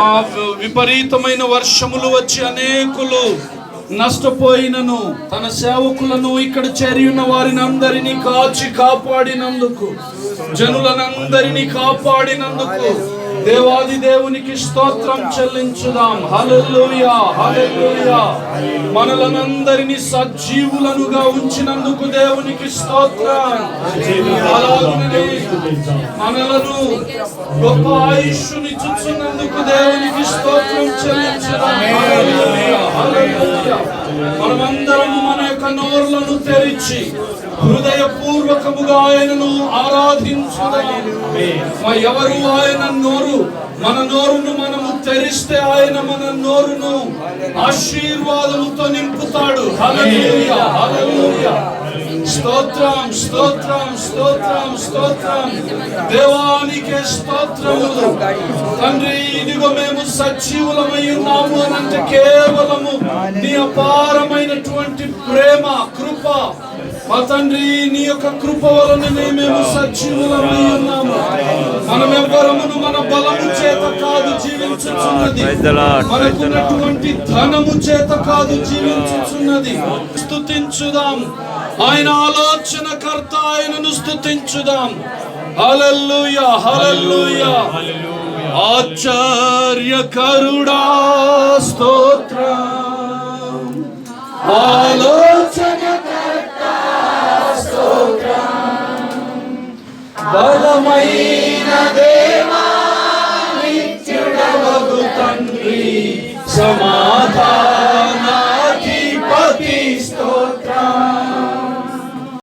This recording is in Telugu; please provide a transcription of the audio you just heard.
ఆ విపరీతమైన వర్షములు వచ్చి అనేకులు నష్టపోయినను. తన సేవకులను ఇక్కడ చేరియున్న వారిని అందరినీ కాచి కాపాడినందుకు జనులనందరినీ కాపాడినందుకు దేవాది దేవునికి స్తోత్రం చెల్లించుదాం. హల్లెలూయా హల్లెలూయా. మనలనందరినీ సజీవులనుగా ఉంచినందుకు దేవునికి స్తోత్రం. అలాగనే మనలను గొప్ప ఆయుష్ని చుచున్నందుకు దేవునికి స్తోత్రం చెల్లించుదాం. హల్లెలూయా నోర్లను తెరిచి హృదయపూర్వకముగా ఆయనను ఆరాధించుదాం ఎవరు ఆయన నోరు? మన నోరును మనము తెరిస్తే ఆయన మన నోరును ఆశీర్వాదముతో నింపుతాడు. స్తోత్రం స్తోత్రం స్తోత్రం స్తోత్రం. దేవానికి స్తోత్రములు. తండ్రి ఇదిగో మేము సజీవులమై ఉన్నాము అనంటే కేవలము మా తండ్రి నీ యొక్క కృప వలననే మేము సజీవులమై ఉన్నాము. మనం ఎవ్వరమును మన బలము చేత కాదు జీవించుచున్నది. మనకున్నటువంటి ధనము చేత కాదు జీవించుచున్నది. స్తుతించుదాం. ఆయన ఆలోచనకర్త ఆయనను స్తుతించుదాం. హల్లెలూయా హల్లెలూయా. ఆశ్చర్యకరుడా స్తోత్రం తండ్రి సమాధాన